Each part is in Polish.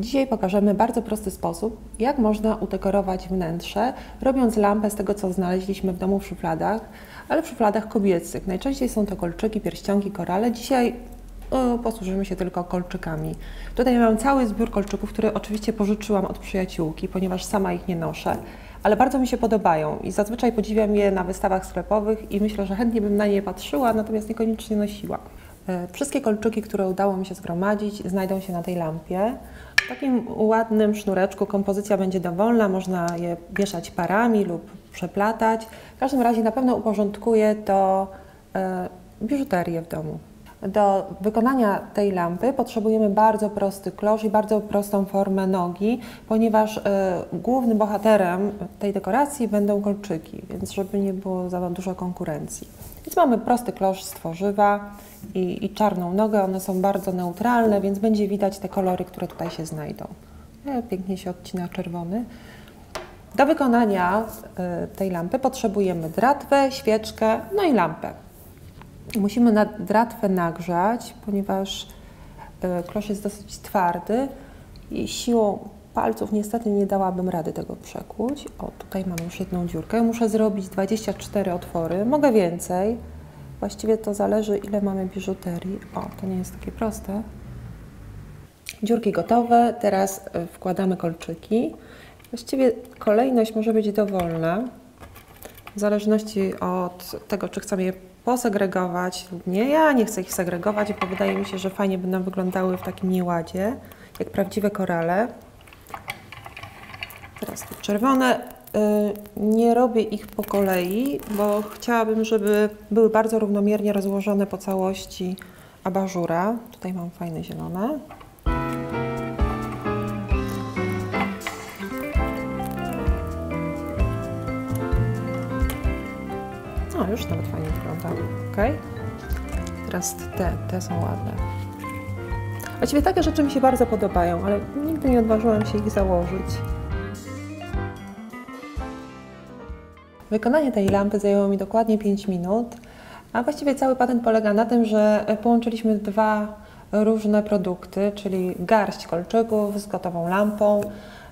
Dzisiaj pokażemy bardzo prosty sposób, jak można udekorować wnętrze, robiąc lampę z tego, co znaleźliśmy w domu w szufladach, ale w szufladach kobiecych. Najczęściej są to kolczyki, pierścionki, korale. Dzisiaj o, posłużymy się tylko kolczykami. Tutaj mam cały zbiór kolczyków, który oczywiście pożyczyłam od przyjaciółki, ponieważ sama ich nie noszę, ale bardzo mi się podobają i zazwyczaj podziwiam je na wystawach sklepowych i myślę, że chętnie bym na nie patrzyła, natomiast niekoniecznie nosiła. E, wszystkie kolczyki, które udało mi się zgromadzić, znajdą się na tej lampie. W takim ładnym sznureczku kompozycja będzie dowolna, można je wieszać parami lub przeplatać. W każdym razie na pewno uporządkuje to e, biżuterię w domu. Do wykonania tej lampy potrzebujemy bardzo prosty klosz i bardzo prostą formę nogi, ponieważ y, głównym bohaterem tej dekoracji będą kolczyki, więc żeby nie było za dużo konkurencji. Więc mamy prosty klosz z tworzywa i, i czarną nogę, one są bardzo neutralne, więc będzie widać te kolory, które tutaj się znajdą. E, pięknie się odcina czerwony. Do wykonania y, tej lampy potrzebujemy dratwę, świeczkę, no i lampę. Musimy na dratwę nagrzać, ponieważ e, klosz jest dosyć twardy i siłą palców niestety nie dałabym rady tego przekłuć. O, tutaj mam już jedną dziurkę. Muszę zrobić 24 otwory. Mogę więcej. Właściwie to zależy, ile mamy biżuterii. O, to nie jest takie proste. Dziurki gotowe. Teraz e, wkładamy kolczyki. Właściwie kolejność może być dowolna, w zależności od tego, czy chcemy je posegregować lub nie. Ja nie chcę ich segregować, bo wydaje mi się, że fajnie będą wyglądały w takim nieładzie, jak prawdziwe korale. Teraz te czerwone. Y, nie robię ich po kolei, bo chciałabym, żeby były bardzo równomiernie rozłożone po całości abażura. Tutaj mam fajne zielone. No, już nawet fajnie wygląda. Ok? Teraz te, te są ładne. Właściwie takie rzeczy mi się bardzo podobają, ale nigdy nie odważyłam się ich założyć. Wykonanie tej lampy zajęło mi dokładnie 5 minut, a właściwie cały patent polega na tym, że połączyliśmy dwa różne produkty, czyli garść kolczyków z gotową lampą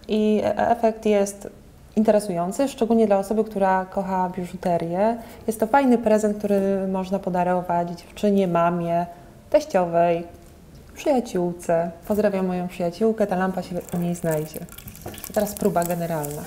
i efekt jest interesujący, szczególnie dla osoby, która kocha biżuterię. Jest to fajny prezent, który można podarować dziewczynie, mamie, teściowej, przyjaciółce. Pozdrawiam moją przyjaciółkę, ta lampa się u niej znajdzie. Teraz próba generalna.